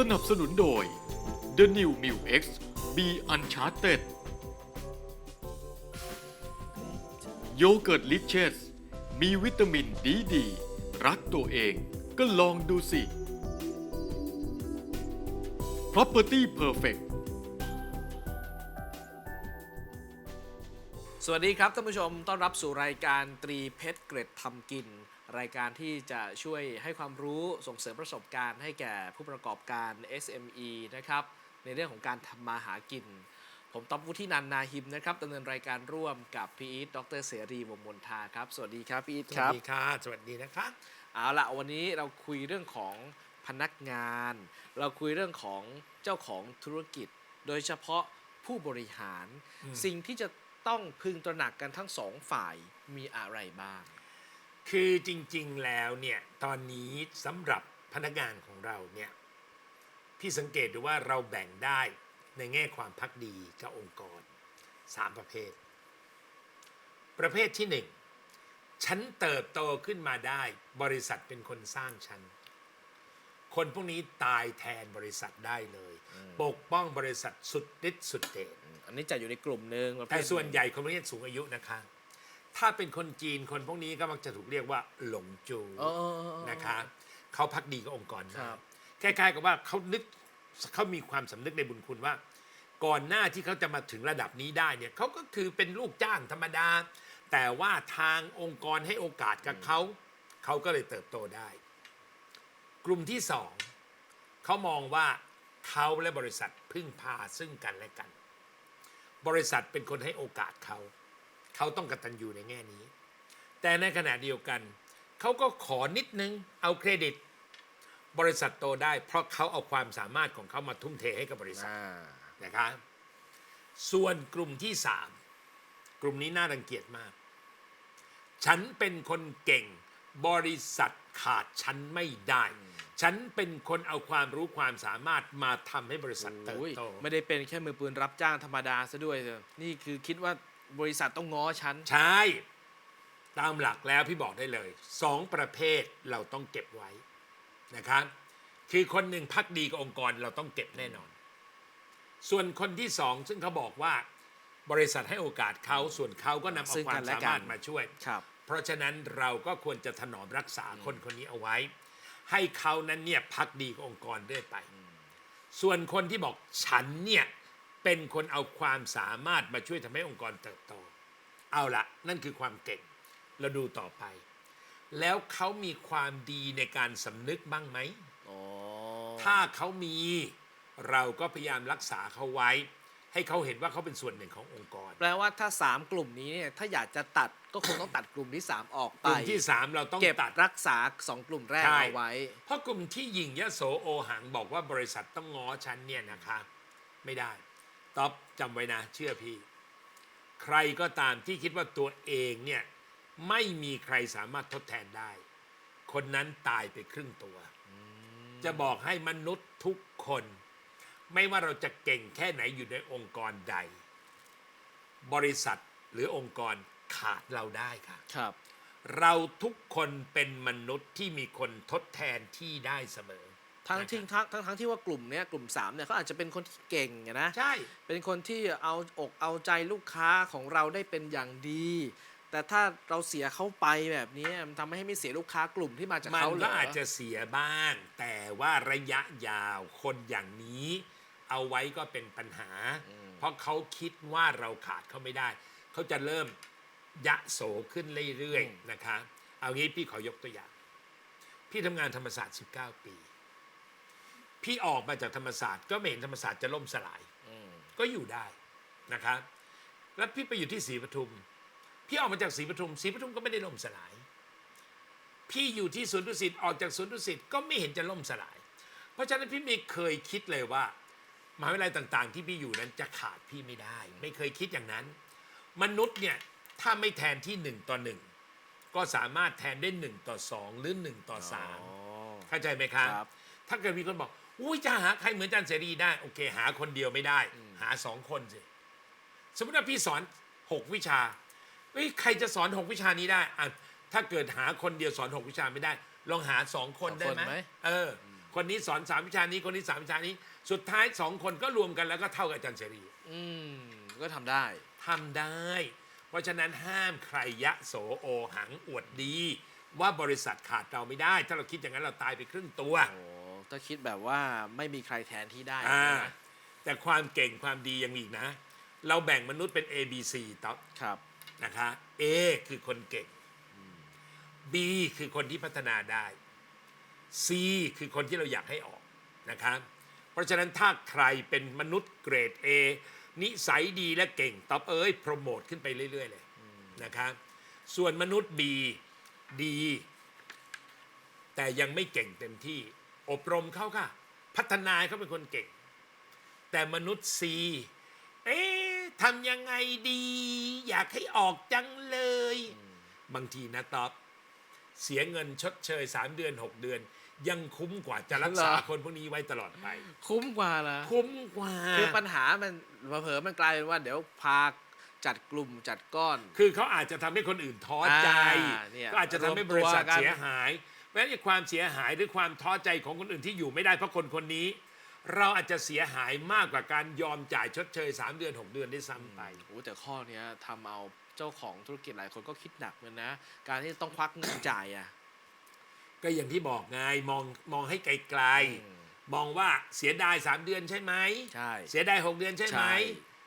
สนับสนุนโดย The New m i l X B Uncharted โยเกิร์ตลิเชสมีวิตามินดีดี รักตัวเองก็ลองดูสิ Property Perfect สวัสดีครับท่านผู้ชมต้อนรับสู่รายการตรีเพชรเกร็ดทำกิน รายการที่จะช่วยให้ความรู้ส่งเสริมประสบการณ์ให้แก่ผู้ประกอบการ SME นะครับ ในเรื่องของการทำมาหากิน ผมต๊อบวุฒินันท์นาหิมนะครับดำเนินรายการร่วมกับพี่อีทดรเสรีวงศ์มนทาครับ สวัสดีครับพี่อีทสควัรับสดีค่ะ สวัสดีนะคะ เอาละวันนี้เราคุยเรื่องของพนักงาน เราคุยเรื่องของเจ้าของธุรกิจ โดยเฉพาะผู้บริหาร อืม สิ่งที่จะต้องพึงตระหนักกันทั้งสองฝ่ายมีอะไรบ้าง คือจริงๆแล้วเนี่ยตอนนี้สำหรับพนักงานของเราเนี่ยพี่สังเกตดูว่าเราแบ่งได้ในแง่ความพักดีกับองค์กรสามประเภท ประเภทที่หนึ่งฉันเติบโตขึ้นมาได้ บริษัทเป็นคนสร้างฉัน คนพวกนี้ตายแทนบริษัทได้เลย ปกป้องบริษัทสุดฤทธิ์สุดเดชอันนี้จะอยู่ในกลุ่มหนึ่งประเภทแต่ส่วนใหญ่คนพวกนี้สูงอายุนะคะ ถ้าเป็นคนจีนคนพวกนี้ก็มักจะถูกเรียกว่าหลงจูเออเออเออเออนะคะเขาพักดีกับองค์กรครัมากบคล้ายๆกับว่าเขานึกเขามีความสำนึกในบุญคุณว่า ก่อนหน้าที่เขาจะมาถึงระดับนี้ได้เนี่ยเขาก็คือเป็นลูกจ้างธรรมดา แต่ว่าทางองค์กรให้โอกาสกับเขาเขาก็เลยเติบโตได้ กลุ่มที่สองเขามองว่าเขาและบริษัทพึ่งพาซึ่งกันและกัน บริษัทเป็นคนให้โอกาสเขา เขาต้องกตัญญูในแง่นี้ แต่ในขณะเดียวกัน เขาก็ขอนิดนึงเอาเครดิต บริษัทโตได้ เพราะเขาเอาความสามารถของเขามาทุ่มเทให้กับบริษัทอ่านะครับส่วนกลุ่มที่สามกลุ่มนี้น่ารังเกียจมาก ฉันเป็นคนเก่ง บริษัทขาดฉันไม่ได้ ฉันเป็นคนเอาความรู้ความสามารถมาทำให้บริษัทเติบโอ้ยโตไม่ได้เป็นแค่มือปืนรับจ้างธรรมดาซะด้วยเถอะนี่คือคิดว่า บริษัทต้องง้อฉัน ใช่ ตามหลักแล้วพี่บอกได้เลยสองประเภทเราต้องเก็บไว้นะครับ คือคนหนึ่งพักดีกับองค์กรเราต้องเก็บแน่นอน ส่วนคนที่สองซึ่งเขาบอกว่าบริษัทให้โอกาสเขาส่วนเขาก็นำเอาซึ่งควากัมนและสากัน มารถมาช่วย ครับ เพราะฉะนั้นเราก็ควรจะถนอมรักษาคนคนนี้เอาไว้ ให้เขานั้นเนี่ยพักดีกับองค์กรเรื่อยไป ส่วนคนที่บอกฉันเนี่ย เป็นคนเอาความสามารถมาช่วยทำให้องค์กรเติบโต เอาละนั่นคือความเก่ง เราดูต่อไป แล้วเขามีความดีในการสำนึกบ้างไหม อ๋อถ้าเขามีเราก็พยายามรักษาเขาไว้ ให้เขาเห็นว่าเขาเป็นส่วนหนึ่งขององค์กรแปลว่าถ้า 3 กลุ่มนี้เนี่ยถ้าอยากจะตัดก็คงต้องตัดกลุ่มที่ 3 ออกกไปลุ่มที่สามเราต้องเก็บตัดรักษา 2 กลุ่มแรกใช่เอาไว้ เพราะกลุ่มที่หญิงยโสโอหังบอกว่าบริษัทต้องง้อฉันเนี่ยนะคะ ไม่ได้ ต๊อบจำไว้นะ เชื่อพี่ ใครก็ตามที่คิดว่าตัวเองเนี่ย ไม่มีใครสามารถทดแทนได้ คนนั้นตายไปครึ่งตัว จะบอกให้มนุษย์ทุกคน ไม่ว่าเราจะเก่งแค่ไหนอยู่ในองค์กรใด บริษัทหรือองค์กรขาดเราได้ค่ะครับ เราทุกคนเป็นมนุษย์ที่มีคนทดแทนที่ได้เสมอ ทั้งที่ทั้งทั้งทั้งที่ว่ากลุ่มเนี้ยกลุ่ม3เนี่ยเขาอาจจะเป็นคนที่เก่งอะนะใช่ เป็นคนที่เอาอกเอาใจลูกค้าของเราได้เป็นอย่างดี แต่ถ้าเราเสียเขาไปแบบนี้มันทำให้ไม่เสียลูกค้ากลุ่มที่มาจากมันเขาเหรก็ออาจจะเสียบ้าง แต่ว่าระยะยาวคนอย่างนี้ เอาไว้ก็เป็นปัญหา เพราะเขาคิดว่าเราขาดเขาไม่ได้ เขาจะเริ่มยะโสขึ้นเรื่อยๆนะคะ เอางี้พี่ขอยกตัวอย่าง พี่ทำงานธรรมศาสตร์ 19 ปี พี่ออกมาจากธรรมศาสตร์ก็ไม่เห็นธรรมศาสตร์จะล่มสลายอืมก็อยู่ได้นะครับ แล้วพี่ไปอยู่ที่ศรีปทุม พี่ออกมาจากศรีปทุมศรีปทุมก็ไม่ได้ล่มสลาย พี่อยู่ที่สวนดุสิตออกจากสวนดุสิตก็ไม่เห็นจะล่มสลาย เพราะฉะนั้นพี่ไม่เคยคิดเลยว่ามหาวิทยาลัยต่างๆ ที่พี่อยู่นั้นจะขาดพี่ไม่ได้ ไม่เคยคิดอย่างนั้น มนุษย์เนี่ยถ้าไม่แทนที่หนึ่งต่อหนึ่งก็สามารถแทนได้หนึ่งต่อสองหรือหนึ่งต่อสามอ๋อเข้าใจไหมครับครับ ถ้าเกิดมีคนบอก อุ้ยจะหาใครเหมือนอาจันเสรีได้ โอเค หาคนเดียวไม่ได้ หาสองคนสิ สมมติว่าพี่สอนหกวิชาเฮ้ยใครจะสอนหกวิชานี้ได้อะถ้าเกิดหาคนเดียวสอนหกวิชาไม่ได้ ลองหาสองคนได้สองคนไหมไหมเออ คนนี้สอนสามวิชานี้ คนนี้สามวิชานี้ สุดท้ายสองคนก็รวมกันแล้วก็เท่ากับอาจารย์เสรี อืมก็ทำได้ทำได้ เพราะฉะนั้นห้ามใครยะโสโอหังอวดดี ว่าบริษัทขาดเราไม่ได้ ถ้าเราคิดอย่างนั้นเราตายไปครึ่งตัวโอ้ ถ้าคิดแบบว่าไม่มีใครแทนที่ได้อ่านะแต่ความเก่งความดียังมีอีกนะ เราแบ่งมนุษย์เป็น A B C ต๊อบครับนะคะ A คือคนเก่ง B คือคนที่พัฒนาได้ C คือคนที่เราอยากให้ออกนะครับเพราะฉะนั้นถ้าใครเป็นมนุษย์เกรด A นิสัยดีและเก่งต๊อบเอ้ยโปรโมทขึ้นไปเรื่อย ๆ เลยนะครับส่วนมนุษย์ B ดี แต่ยังไม่เก่งเต็มที่ อบรมเขาค่ะ พัฒนาให้เขาเป็นคนเก่ง แต่มนุษย์ C เอ๊ะทำยังไงดี อยากให้ออกจังเลย บางทีนะต๊อบ เสียเงินชดเชย 3 เดือน 6 เดือน ยังคุ้มกว่าจะรักษาเหรอ คนพวกนี้ไว้ตลอดไป คุ้มกว่าละคุ้มกว่า คือปัญหามันเผลอๆมันกลายเป็นว่าเดี๋ยวพาจัดกลุ่มจัดก้อน คือเขาอาจจะทำให้คนอื่นท้อใจอ่าเนี่ยก็อาจจะทำให้รวมบตัวริษัทกัน เสียหาย เพราะฉะนั้นไอ้ความเสียหายหรือความท้อใจของคนอื่นที่อยู่ไม่ได้เพราะคนคนนี้ เราอาจจะเสียหายมากกว่าการยอมจ่ายชดเชย 3 เดือน 6 เดือนได้ซ้ำไปโอ้แต่ข้อเนี้ยทำเอาเจ้าของธุรกิจหลายคนก็คิดหนักเหมือนนะ การที่ต้องควักเงินจ่ายอะก็อย่างที่บอกไงมองมองให้ไกลอืมๆมองว่าเสียดาย 3 เดือนใช่ไหมใช่เสียดาย 6 เดือนใช่ไหมใช่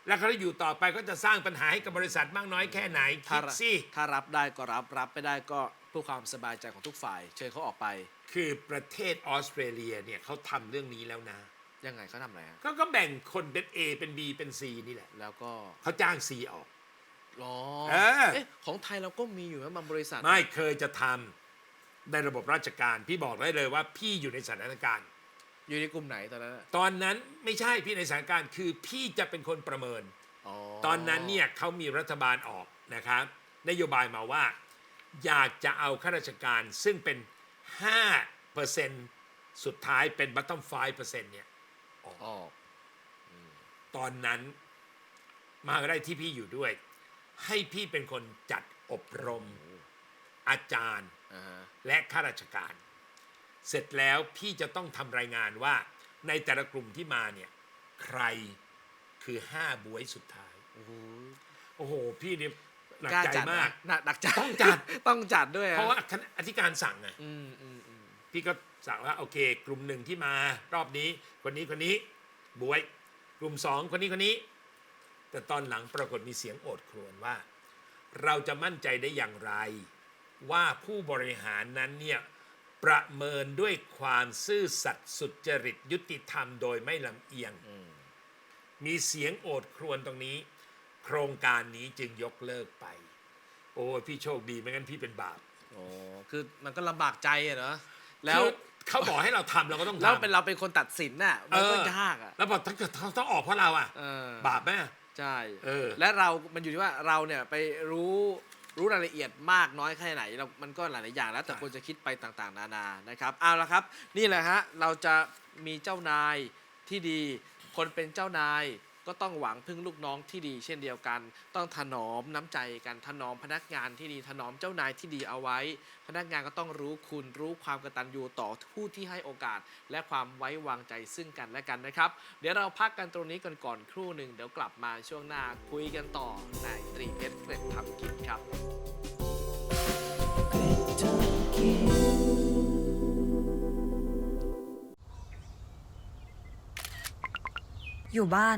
แล้วเขาอยู่ต่อไปก็จะสร้างปัญหาให้กับบริษัทมากน้อยแค่ไหนถ้าคิดสิถ้ารับได้ก็รับรับไม่ได้ก็เพื่อความสบายใจของทุกฝ่าย เชิญเขาออกไปคือประเทศออสเตรเลียเนี่ยเขาทำเรื่องนี้แล้วนะยังไงเขาทำอะไรฮะก็ก็แบ่งคนเป็น A เป็น B เป็น C นี่แหละแล้วก็เขาจ้าง C ออก รอเออ เอ๊ะของไทยเราก็มีอยู่นะบางบริษัท ไม่เคยจะทำในระบบราชการ พี่บอกได้เลยว่าพี่อยู่ในสถานการณ์ อยู่ในกลุ่มไหนตอนนั้นอะตอนนั้นไม่ใช่พี่ในสถานการณ์คือพี่จะเป็นคนประเมินอ๋อตอนนั้นเนี่ยเขามีรัฐบาลออกนะครับนโยบายมาว่า อยากจะเอาข้าราชการซึ่งเป็น5%สุดท้ายเป็น bottom 5%เนี่ยออกตอนนั้นมหาวิทยาลัยที่พี่อยู่ด้วย ให้พี่เป็นคนจัดอบรมอาจารย์อ่าฮะและข้าราชการ เสร็จแล้วพี่จะต้องทำรายงานว่าในแต่ละกลุ่มที่มาเนี่ยใครคือห้าบวยสุดท้าย โอ้โหโอ้โหพี่เนี่ย หนักล้าใจจัดมากนะหนักหนักจัดต้องจัดต้องจัดด้วยเพราะว่าคณะอธิการสั่งไงอืมอืมอืมพี่ก็สั่งว่าโอเค กลุ่มหนึ่งที่มารอบนี้ คนนี้คนนี้บวย กลุ่มสองคนนี้คนนี้ แต่ตอนหลังปรากฏมีเสียงโอดครวญว่า เราจะมั่นใจได้อย่างไร ว่าผู้บริหารนั้นเนี่ยประเมินด้วยความซื่อสัตย์สุจริตยุติธรรมโดยไม่ลำเอียง มีเสียงโอดครวญตรงนี้ โครงการนี้จึงยกเลิกไป โอ้ยพี่โชคดีไม่งั้นพี่เป็นบาปโอ้คือมันก็ลำบากใจอะเนาะแล้แล้ววเขาบอกให้เราทำเราก็ต้องทำแล้วเป็นเราเป็นคนตัดสินน่ะมันก็เออยากอะแล้วพอถ้าเกิดเขาต้องออกเพราะเราอะ เออบาปไหมใช่เออ และเรา มันอยู่ที่ว่าเราเนี่ยไปรู้รู้รายละเอียดมากน้อยแค่ไหนเรามันก็หลายๆอย่างแล้วแต่คนจะคิดไปต่างๆ นานานะครับเอาละครับ นี่แหละฮะเราจะมีเจ้านายที่ดี คนเป็นเจ้านาย ก็ต้องหวังพึ่งลูกน้องที่ดี เช่นเดียวกัน ต้องถนอมน้ำใจกันถนอมพนักงานที่ดีถนอมเจ้านายที่ดีเอาไว้ พนักงานก็ต้องรู้คุณรู้ความกตัญญูต่อผู้ที่ให้โอกาส และความไว้วางใจซึ่งกันและกันนะครับ เดี๋ยวเราพักกันตรงนี้กันก่อนครู่หนึ่งเดี๋ยวกลับมาช่วงหน้าคุยกันต่อในตรีเพชรเกร็ดทำกินครับอยู่บ้าน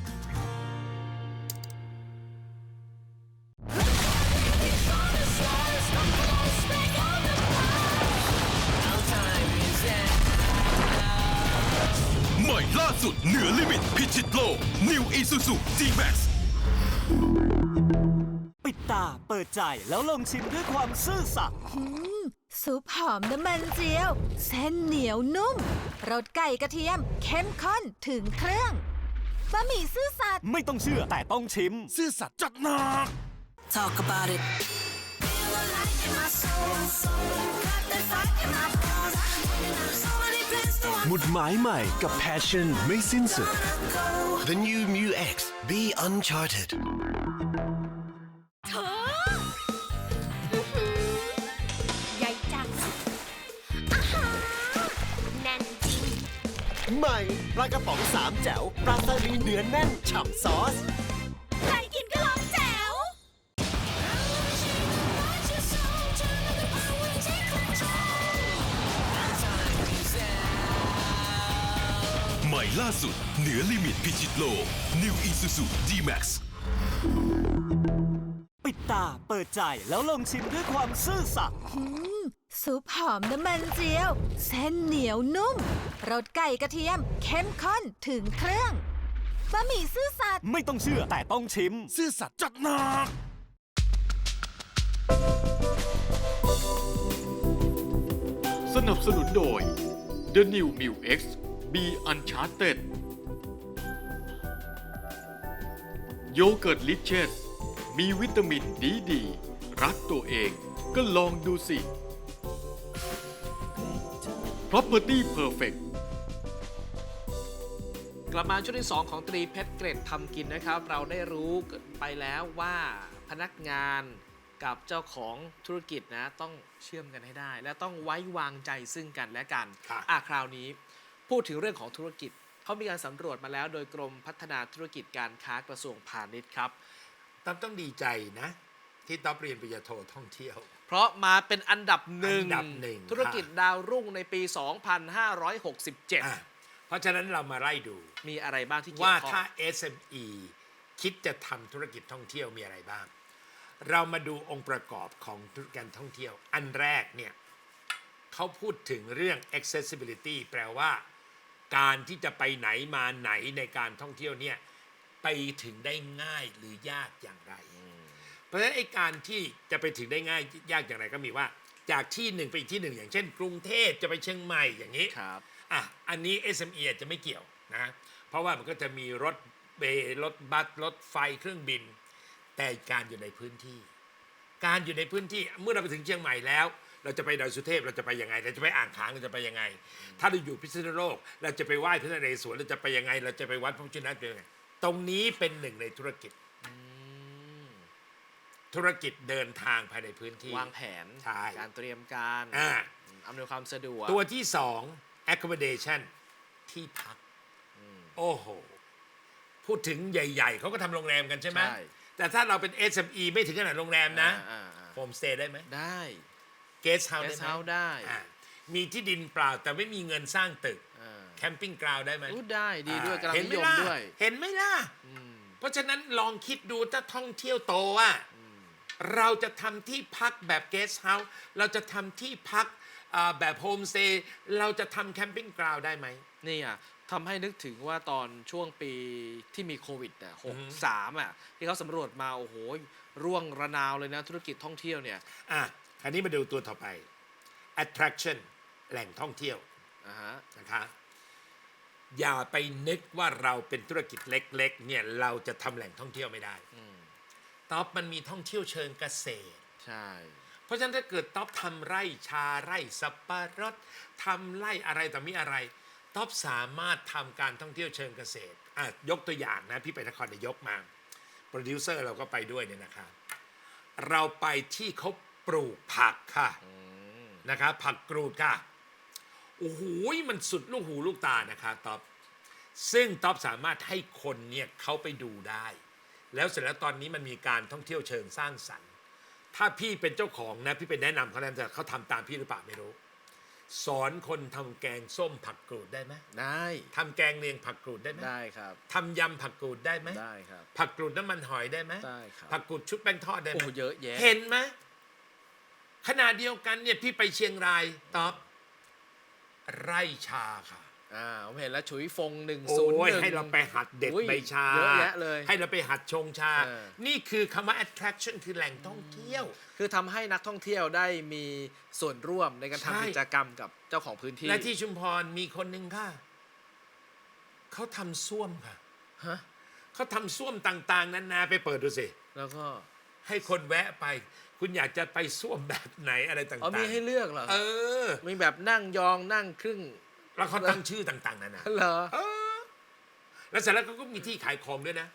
เปิดใจแล้วลองชิมด้วยความซื่อสัตย์ซุปหอมน้ำมันเจียว เส้นเหนียวนุ่มรสไก่กระเทียม เข้มข้นถึงเครื่องบะหมี่ซื่อสัตย์ไม่ต้องเชื่อแต่ต้องชิม ซื่อสัตย์จัดหนัก Talk about it หมุดหมายใหม่กับ Passion ไม่สิ้นสุด The new Mu X Be Uncharted ใหม่ปลากระป๋องสามแจ๋วปลาซาลีเนื้อแน่นฉ่ำซอส ใครกินก็ร้องแจ๋ว ใหม่ล่าสุด เหนือลิมิตพิชิตโลก New Isuzu D-Max ปิดตาเปิดใจแล้วลองชิมด้วยความซื่อสัตย์ ซุปหอมน้ำมันเจียว เส้นเหนียวนุ่มรสไก่กระเทียม เข้มข้นถึงเครื่องบะหมี่ซื่อสัตย์ไม่ต้องเชื่อแต่ต้องชิม ซื่อสัตย์จัดหนัก สนับสนุนโดย The New m u X Be Uncharted โยเกิร์ตลิเชสมีวิตามินดีดี รักตัวเองก็ลองดูสิ Property Perfect กลับมาช่วงที่ 2 ของตรีเพชรเกรดทำกินนะครับ เราได้รู้ไปแล้วว่าพนักงานกับเจ้าของธุรกิจนะต้องเชื่อมกันให้ได้ และต้องไว้วางใจซึ่งกันและกันครับอะคราวนี้ พูดถึงเรื่องของธุรกิจเขามีการสำรวจมาแล้ว โดยกรมพัฒนาธุรกิจการค้ากระทรวงพาณิชย์ครับต๊อบต้องดีใจนะ ที่ต๊อบเรียนปริญญาโทท่องเที่ยว เพราะมาเป็นอันดับหนึ่ง อันดับหนึ่งธุรกิจดาวรุ่งในปี อะ2567 เพราะฉะนั้นเรามาไล่ดู มีอะไรบ้างที่เกี่ยว่าวข้อง ถ้า SME คิดจะทำธุรกิจท่องเที่ยวมีอะไรบ้าง เรามาดูองค์ประกอบของธุรกิจการท่องเที่ยว อันแรกเนี่ยเขาพูดถึงเรื่อง accessibility แปลว่า การที่จะไปไหนมาไหนในการท่องเที่ยวเนี่ยไปถึงได้ง่ายหรือยากอย่างไร เพราะฉะนั้นไอ้การที่จะไปถึงได้ง่ายยากอย่างไรก็มีว่า จากที่หนึ่งไปอีกที่หนึ่งอย่างเช่น กรุงเทพจะไปเชียงใหม่อย่างนี้ครับ อะอันนี้ SME อาจจะไม่เกี่ยวนะเพราะว่ามันก็จะมีรถเบย์รถบัสรถไฟเครื่องบิน แต่การอยู่ในพื้นที่ การอยู่ในพื้นที่เมื่อเราไปถึงเชียงใหม่แล้ว เราจะไปดอยสุเทพเราจะไปยังไง เราจะไปอ่างขางเราจะไปยังไง ถ้าเราอยู่พิษณุโลก เราจะไปไหว้พระนเรศวรเราจะไปยังไง เราจะไปวัดพระพุทธชินราชเป็นยังไงตรงนี้เป็นหนึ่งในธุรกิจ ธุรกิจเดินทางภายในพื้นที่ วางแผน ใช่การเตรียมการอ่า อำนวยความสะดวกตัวที่สอง accommodation ที่พักโอ้โห พูดถึงใหญ่ ๆ เขาก็ทำโรงแรมกันใช่ไหม ใช่ แต่ถ้าเราเป็น SME ไม่ถึงขนาดโรงแรมนะอ่าอ่าโฮมสเตย์ได้ไหมได้เกสเฮาส์ Guest ได้ไหม house ได้อ่ามีที่ดินเปล่าแต่ไม่มีเงินสร้างตึก อ่าแคมปิ้งกราวได้ไหมอู้ได้ดีด้วยกำลังเห็นนิไหมยมล่ะด้วยเห็นไหมล่ะ อืมเพราะฉะนั้นลองคิดดูถ้าท่องเที่ยวโตอะ เราจะทำที่พักแบบเกสเฮาส์เราจะทำที่พักอ่าแบบโฮมสเตย์เราจะทำแคมปิ้งกราวได้ไหมนี่อะทำให้นึกถึงว่าตอนช่วงปีที่มีโควิดอะหอืกอฮึสามอะที่เขาสำรวจมาโอ้โหร่วงระนาวเลยนะธุรกิจท่องเที่ยวเนี่ยอะคราวนี้มาดูตัวต่อไป attraction แหล่งท่องเที่ยวอ่าฮะนะคะอย่าไปนึกว่าเราเป็นธุรกิจเล็กๆเนี่ยเราจะทำแหล่งท่องเที่ยวไม่ได้อืม ท็อปมันมีท่องเที่ยวเชิงเกษตร ใช่ เพราะฉะนั้นถ้าเกิดท็อปทำไร่ชาไร่สับปะรดทำไร่อะไรต่อมีอะไรท็อปสามารถทำการท่องเที่ยวเชิงเกษตรอะยกตัวอย่างนะพี่ไปนครนายกมาโปรดิวเซอร์เราก็ไปด้วยเนี่ยนะครับ เราไปที่เขาปลูกผักค่ะนะครับผักกรูดค่ะโอ้โหมันสุดลูกหูลูกตานะคะท็อปซึ่งท็อปสามารถให้คนเนี่ยเขาไปดูได้ แล้วเสร็จแล้วตอนนี้มันมีการท่องเที่ยวเชิงสร้างสรรค์ ถ้าพี่เป็นเจ้าของนะพี่เป็นแนะนำเขาแล้วแต่เขาทำตามพี่หรือเปล่าไม่รู้ สอนคนทำแกงส้มผักกรูดได้ไหมได้ทำแกงเลียงผักกรูดได้ไหมได้ครับทำยำผักกรูดได้ไหมได้ครับผักกรูดน้ำมันหอยได้ไหมได้ครับผักกรูดชุบแป้งทอดได้ไหมโอ้เยอะแยะเห็นไหมขณะเดียวกันเนี่ยพี่ไปเชียงรายตอบไร่ชาค่ะ อ่าผมเห็นแล้วฉุยฟงหนึ่งโอ้ศูนย์ยให้เราไปหัดเด็ดอุ้ยใบชา เยอะแยะเลยให้เราไปหัดชงชา เออ นี่คือคำว่า attraction คือแหล่งท่องเที่ยว คือทำให้นักท่องเที่ยวได้มีส่วนร่วมในการใช่ ทำกิจกรรมกับเจ้าของพื้นที่และที่ชุมพรมีคนหนึ่งค่ะ เขาทำส้วมค่ะ ฮะเขาทำส้วมต่าง ๆ นานาไปเปิดดูสิ แล้วก็ให้คนแวะไป คุณอยากจะไปส้วมแบบไหนอะไรต่างๆ อ๋อมีให้เลือกเหรอเออ มีแบบนั่งยองนั่งครึ่ง แล้วเขาตั้งชื่อต่าง ๆนานาเหรอเออแล้วเสร็จแล้วเขาก็มีที่ขายของด้วยนะ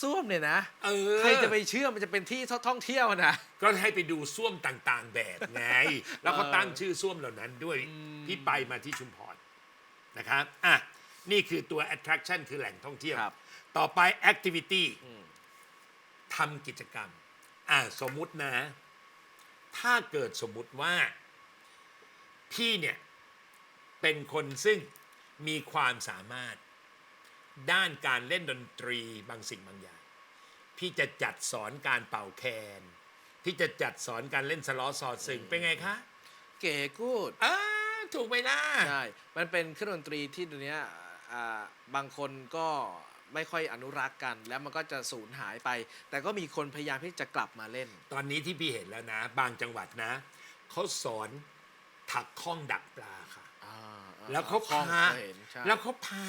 ส้วมเนี่ยนะเออ ใครจะไปเชื่อมันจะเป็นที่ท่องเที่ยวนะ ก็ให้ไปดูส้วมต่างๆ แบบไง แล้วเขาตั้งชื่อส้วมเหล่านั้นด้วยที่ไปมาที่ชุมพรนะครับอะนี่คือตัว attraction คือแหล่งท่องเที่ยว ครับ ต่อไป activity ทำกิจกรรม อะสมมุตินะ ถ้าเกิดสมมุติว่า พี่เนี่ย เป็นคนซึ่งมีความสามารถด้านการเล่นดนตรีบางสิ่งบางอย่าง พี่จะจัดสอนการเป่าแคน พี่จะจัดสอนการเล่นสล้อซอซึงเป็นไงคะเก๋กูดอ่าถูกไหมล่ะใช่ มันเป็นเครื่องดนตรีที่เดี๋ยวนี้อ่าบางคนก็ไม่ค่อยอนุรักษ์กัน แล้วมันก็จะสูญหายไป แต่ก็มีคนพยายามที่จะกลับมาเล่น ตอนนี้ที่พี่เห็นแล้วนะ บางจังหวัดนะเขาสอนถักข้องดักปลาค่ะอ่าอ่ แล้วเขาคล่องพาเคยเห็นใช่ แล้วเขาพา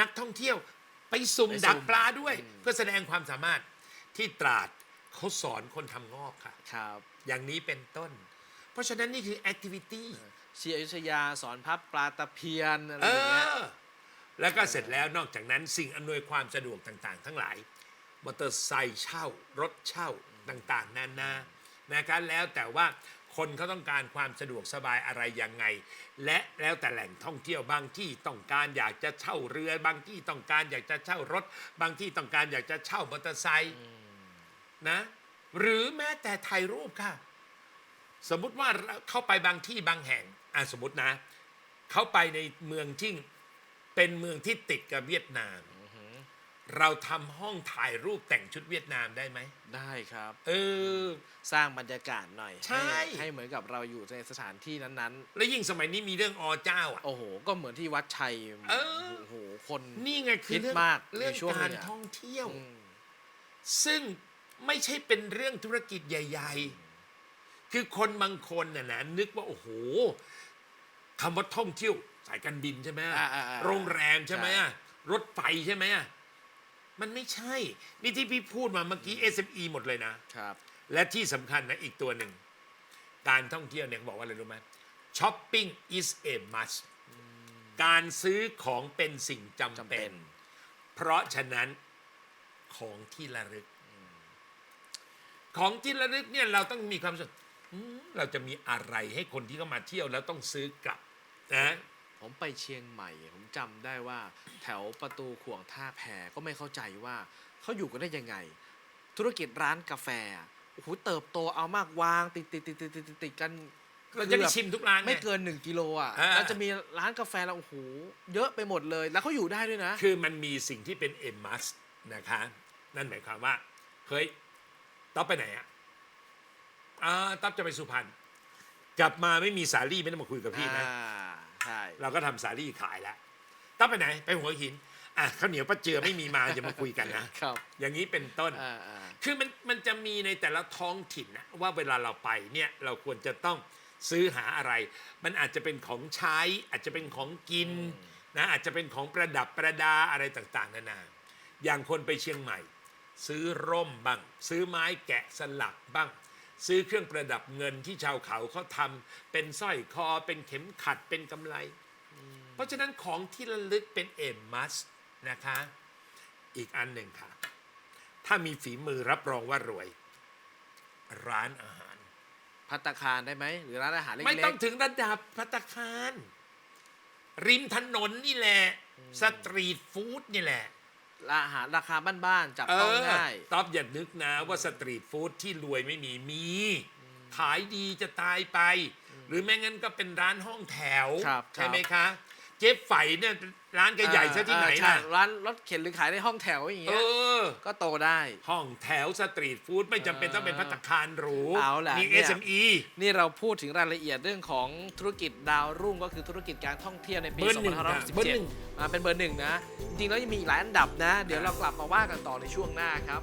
นักท่องเที่ยว ไปสุ่มไปสุ่มดักปลาด้วย อืม เพื่อแสดงความสามารถที่ตราดเขาสอนคนทำงอกค่ะ ครับอย่างนี้เป็นต้น เพราะฉะนั้นนี่คือ activity เชียร์อยุธยาสอนพับปลาตะเพียนอะไรเออย่างเงี้ยอ แล้วก็เสร็จแล้วนอกจากนั้นสิ่งอำนวยความสะดวกต่างๆ ทั้งหลายมอเตอร์ไซค์เช่ารถเช่าต่างๆ นานานะครับแล้วแต่ว่า คนเขาต้องการความสะดวกสบายอะไรยังไง และแล้วแต่แหล่งท่องเที่ยวบางที่ต้องการอยากจะเช่าเรือบางที่ต้องการอยากจะเช่ารถ บางที่ต้องการอยากจะเช่ามอเตอร์ไซค์นะ หรือแม้แต่ถ่ายรูปค่ะ สมมุติว่าเข้าไปบางที่บางแห่งอะสมมตินะ เข้าไปในเมืองที่เป็นเมืองที่ติดกับเวียดนาม เราทำห้องถ่ายรูปแต่งชุดเวียดนามได้ไหมได้ครับ เออ สร้างบรรยากาศหน่อยใช่ห้ให้เหมือนกับเราอยู่ในสถานที่นั้นแล้วยิ่งสมัยนี้มีเรื่องอเจ้าอะ ๆ โอ้โห ก็เหมือนที่วัดชัยเออ โอ้โหคน นี่ไงคือฮิตเรื่องมากเรื่องในช่วงการเนี่ย ท่องเที่ยว อืมซึ่งไม่ใช่เป็นเรื่องธุรกิจใหญ่ ๆ คือคนบางคนน่ะนะนึกว่า โอ้โหคำว่าท่องเที่ยว สายการบินใช่ไหมอ่าอ่าอ่าโรงแรมใช่ไหมใช่ รถไฟใช่ไหม มันไม่ใช่ นี่ที่พี่พูดมาเมื่อกี้ SME หมดเลยนะ ครับ และที่สำคัญนะอีกตัวหนึ่ง การท่องเที่ยวเนี่ยเขาบอกว่าอะไรรู้ไหม shopping is a must การซื้อของเป็นสิ่งจำจำเป็เป็น น เพราะฉะนั้นของที่ระลึก ของที่ระลึกเนี่ยเราต้องมีความรู้สึกอืมเราจะมีอะไรให้คนที่เข้ามาเที่ยวแล้วต้องซื้อกลับนะ ผมไปเชียงใหม่ ผมจำได้ว่าแถวประตูขวงท่าแพก็ไม่เข้าใจว่าเขาอยู่กันได้ยังไง ธุรกิจร้านกาแฟโอ้โหเติบโตเอามากวางติดติดติดติดติดติดติดกันเราจะได้ชิมทุกร้านไม่ไงเกินหนึ่งกิโลอะอ่าแล้วจะมีร้านกาแฟแล้วโอ้โหเยอะไปหมดเลย แล้วเขาอยู่ได้ด้วยนะ คือมันมีสิ่งที่เป็น a must นะคะ นั่นหมายความว่าเฮ้ยต๊อบไปไหนอะอ่าต๊อบจะไปสุพรรณกลับมาไม่มีสาลี่ไม่ต้องมาคุยกับพี่นะอ่า ใช่ เราก็ทำสาลี่ขายแล้วต๊อบไปไหนไปหัวหินอะข้าวเหนียวปลาเจือไม่มีมาจะมาคุยกันนะครับ อย่างนี้เป็นต้น อ่าอ่าคือมันมันจะมีในแต่ละท้องถิ่นนะว่าเวลาเราไปเนี่ยเราควรจะต้องซื้อหาอะไร มันอาจจะเป็นของใช้ อาจจะเป็นของกินนะอาจจะเป็นของประดับประดาอะไรต่างๆนานา อย่างคนไปเชียงใหม่ ซื้อร่มบ้าง ซื้อไม้แกะสลักบ้าง ซื้อเครื่องประดับเงินที่ชาวเขาเขาทำเป็นสร้อยคอเป็นเข็มขัดเป็นกำไลเพราะฉะนั้นของที่ระลึกเป็นเอ็มมัสนะคะ อีกอันหนึ่งค่ะ ถ้ามีฝีมือรับรองว่ารวย ร้านอาหาร พัตตาคารได้ไหมหรือร้านอาหารเล็กๆไม่ต้องถึงระดับพัตตาคาร ริมถนนนี่แหละ สตรีทฟู้ดนี่แหละ อาหารราคาบ้านๆจับเอต้ององ่ายต๊อบอย่านึกนะว่าสตรีทฟู้ดที่รวยไม่มีมี ขายดีจะตายไป หรือไม่งั้นก็เป็นร้านห้องแถวครับใช่ไหมครับคะ เจ๊ไฝเนี่ยร้านแกใหญ่ซะที่ไหนเออใช่ล่ะร้านรถเข็นหรือขายในห้องแถวอย่างเอเงี้ยอ ก็โตได้ ห้องแถวสตรีทฟู้ดไม่จำเป็นต้องเป็นพัตตาคารหรู เอาล่ะมี เนี่ย SME นี่เราพูดถึงรายละเอียดเรื่องของธุรกิจดาวรุ่งก็คือธุรกิจการท่องเที่ยวในปีเบอร์หนึ่งนะเบอร์หนึ่ง 2567มาเป็นเบอร์หนึ่งนะ จริงๆแล้วยังมีอีกหลายอันดับนะ เดี๋ยวเรากลับมาว่ากันต่อในช่วงหน้าครับ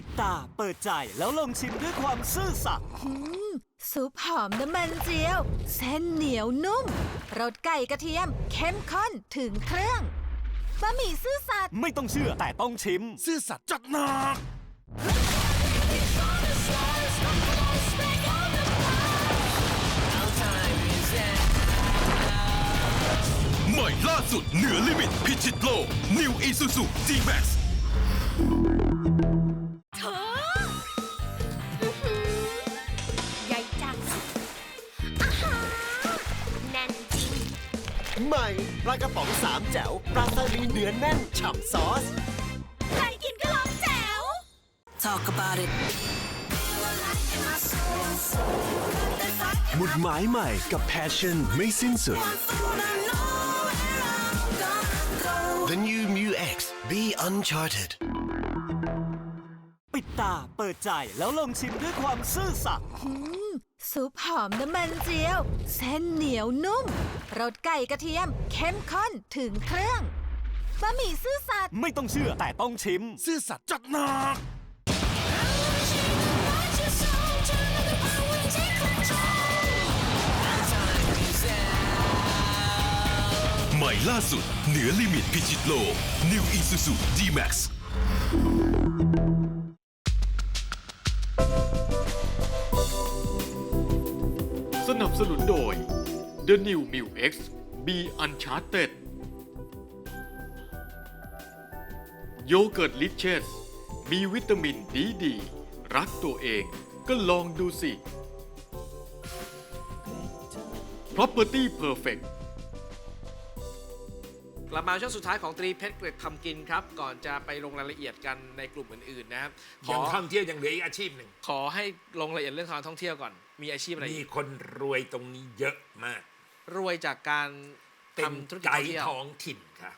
ปิดตาเปิดใจแล้วลองชิมด้วยความซื่อสัตย์ซุปหอมน้ำมันเจียว เส้นเหนียวนุ่มรสไก่กระเทียม เข้มข้นถึงเครื่องบะหมี่ซื่อสัตย์ไม่ต้องเชื่อแต่ต้องชิม ซื่อสัตย์จัดหนัก ใหม่ล่าสุดเหนือลิมิตพิชิตโลก New Isuzu D-Max ใหม่ปลากระป๋องสามแจ๋วปลาสลิดเนื้อแน่นฉ่ำซอส ใครกินก็ลองแจ๋ว Talk about it หมุดหมายใหม่กับ Passion ไม่สิ้นสุด The new Mu X Be Uncharted ปิดตาเปิดใจแล้วลองชิมด้วยความซื่อสัตย์ ซุปหอมน้ำมันเจียว เส้นเหนียวนุ่มรสไก่กระเทียม เข้มข้นถึงเครื่องบะหมี่ซื่อสัตย์ไม่ต้องเชื่อแต่ต้องชิม ซื่อสัตย์จัดหนัก ใหม่ล่าสุด เหนือลิมิตพิชิตโลก New Isuzu D-Max สนับสนุนโดย The New m i l X Be Uncharted โยเกิร์ตลิเชสมีวิตามินดีดี รักตัวเองก็ลองดูสิ Property Perfect กลับมาช่วงสุดท้ายของตรีเพชรเกร็ดทำกินครับ ก่อนจะไปลงรายละเอียดกันในกลุ่มอื่นๆนะครับขยัองท่องเที่ยวยังเหลืออีกอาชีพหนึ่ง ขอให้ลงรายละเอียดเรื่องการท่องเที่ยวก่อน มีอาชีพอะไรมีอีกคนรวยตรงนี้เยอะมาก รวยจากการเป็นทำธุรกิจไกท่องด์เที่ยวท้องถิ่นค่ะ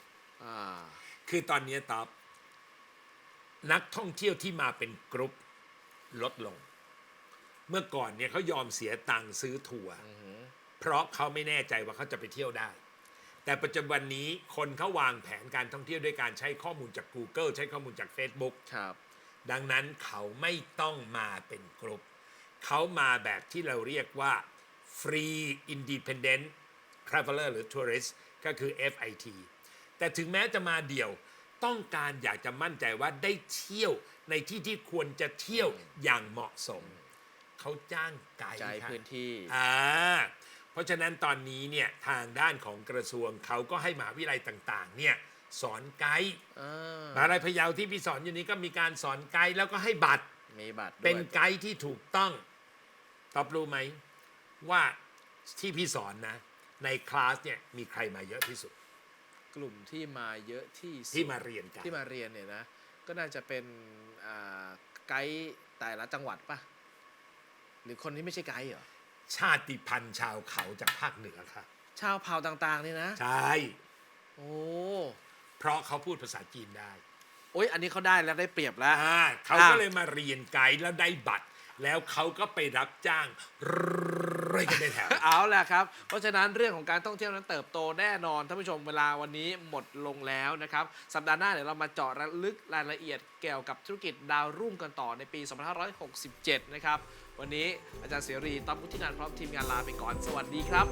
อ่าคือตอนนี้ตอบนักท่องเที่ยวที่มาเป็นกรุ๊ปลดลง เมื่อก่อนเนี่ยเขายอมเสียตังค์ซื้อทัวร์เพราะเขาไม่แน่ใจว่าเขาจะไปเที่ยวได้ แต่ปัจจุบันนี้คนเขาวางแผนการท่องเที่ยวด้วยการใช้ข้อมูลจาก Google ใช้ข้อมูลจาก Facebook ครับ ดังนั้นเขาไม่ต้องมาเป็นกลุ่ม เขามาแบบที่เราเรียกว่า Free Independent Traveler หรือ Tourist ก็คือ FIT แต่ถึงแม้จะมาเดี่ยวต้องการอยากจะมั่นใจว่าได้เที่ยวในที่ที่ควรจะเที่ยวอย่างเหมาะสม เขาจ้างไกด์ใจค่ะพื้นที่ อ่าเพราะฉะนั้นตอนนี้เนี่ยทางด้านของกระทรวงเขาก็ให้มหาวิทยาลัยต่างๆเนี่ยสอนไกด์อ่ามหาวิทยาลัยพะเยาที่พี่สอนอยู่นี้ก็มีการสอนไกด์แล้วก็ให้บัตรมีบัตรด้วยเป็นไกด์ที่ถูกต้อง ตอบรู้ไหมว่าที่พี่สอนนะ ในคลาสเนี่ยมีใครมาเยอะที่สุด กลุ่มที่มาเยอะที่สุดที่มาเรียนกันที่มาเรียนเนี่ยนะ ก็น่าจะเป็นอ่าไกด์แต่ละจังหวัดป่ะหรือคนที่ไม่ใช่ไกด์เหรอชาติพันธุ์ชาวเขาจากภาคเหนือค่ะ ชาวเผ่าต่างๆนี่นะ ใช่ โอ้ เพราะเขาพูดภาษาจีนได้ โอ้ยอันนี้เขาได้แล้วได้เปรียบแล้วอ่าเขาอ่าก็เลยมาเรียนไกด์แล้วได้บัตร แล้วเขาก็ไปรับจ้างเรื่อยกันได้แถว เอาแหละครับ เพราะฉะนั้นเรื่องของการท่องเที่ยวนั้นเติบโตแน่นอนท่านผู้ชมเวลาวันนี้หมดลงแล้วนะครับ สัปดาห์หน้าเดี๋ยวเรามาเจาะลึกรายละเอียดเกี่ยวกับธุรกิจดาวรุ่งกันต่อในปี 2567 นะครับ วันนี้อาจารย์เสรีตั้มพุทธินันพร้อมทีมงานลาไปก่อนสวัสดีครับ